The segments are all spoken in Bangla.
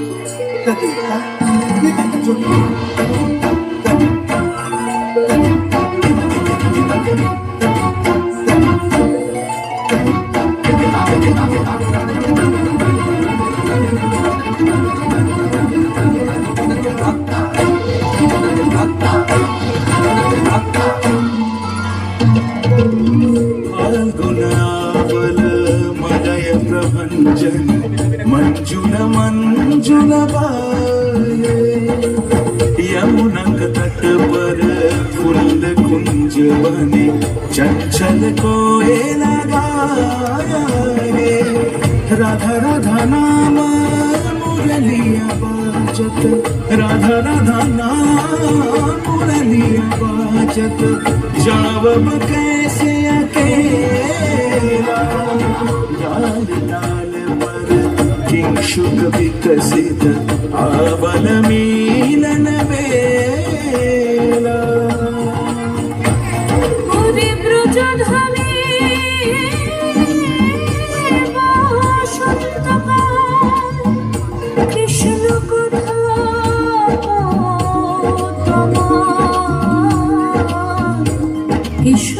나도 나도 나도 나도 मंजुल यमुनक तट पर फुल कुंज बने चंचल कोए लगाया रे राधा राधा नाम मुरलिया बाजत राधा राधा नाम मुरलिया बाजत जावब कैसे శుభ వికసిత ఆవన మీలన వేళ কৃষ্ণ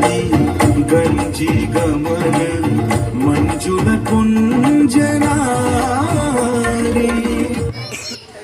గంజీ గంజీ